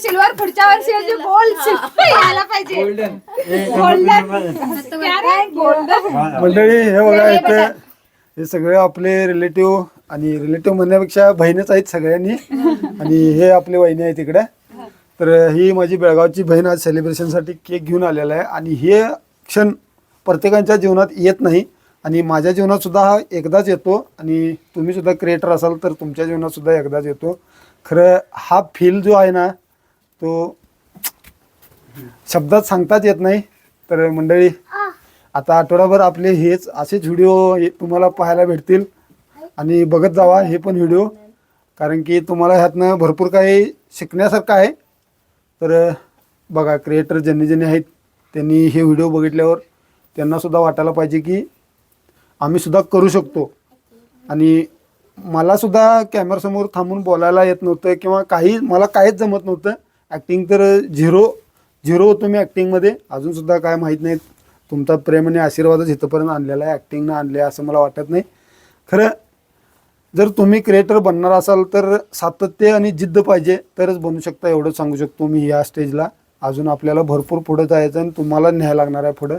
Silver पुढच्या वर्षी म्हणजे गोल्ड यायला पाहिजे. गोल्डन मंडळी हे बघा इथे हे सगळे आपले रिलेटिव्ह आणि रिलेटिव्ह म्हणण्यापेक्षा बहिणच आहेत सगळ्यांनी. आणि हे आपले वहिनी आहेत इकडे. तर ही माझी बेळगावची बहीण आज सेलिब्रेशनसाठी केक घेऊन आलेला आहे. आणि हे क्षण प्रत्येकाच्या जीवनात येत नाही. आणि माझ्या जीवनात सुद्धा हा एकदाच येतो. आणि तुम्ही सुद्धा क्रिएटर असाल तर तुमच्या जीवनात सुद्धा एकदाच येतो. खरं हा फील जो आहे ना तो शब्दात सांगताच येत नाही. तर मंडळी आता आठवडाभर आपले हेच असेच व्हिडिओ तुम्हाला पाहायला भेटतील. आणि बघत जावा हे पण व्हिडिओ कारण की तुम्हाला ह्यातनं भरपूर काही शिकण्यासारखं आहे. तर बघा क्रिएटर ज्यांनी ज्यांनी आहेत त्यांनी हे व्हिडिओ बघितल्यावर त्यांनासुद्धा वाटायला पाहिजे की आम्ही सुद्धा करू शकतो. आणि मला सुद्धा कॅमेरासमोर थांबून बोलायला येत नव्हतं किंवा काही मला काहीच जमत नव्हतं. ॲक्टिंग तर झिरो झिरो होतो मी ॲक्टिंगमध्ये अजूनसुद्धा काय माहीत नाही तुमचा प्रेम आणि आशीर्वादच इथंपर्यंत आणलेला आहे. ॲक्टिंगनं आणले आहे असं मला वाटत नाही. खरं जर तुम्ही क्रिएटर बनणार असाल तर सातत्य आणि जिद्द पाहिजे. तरच बनू शकता. एवढंच सांगू शकतो मी या स्टेजला अजून आपल्याला भरपूर पुढं जायचं आणि तुम्हाला न्याय लागणार आहे पुढं.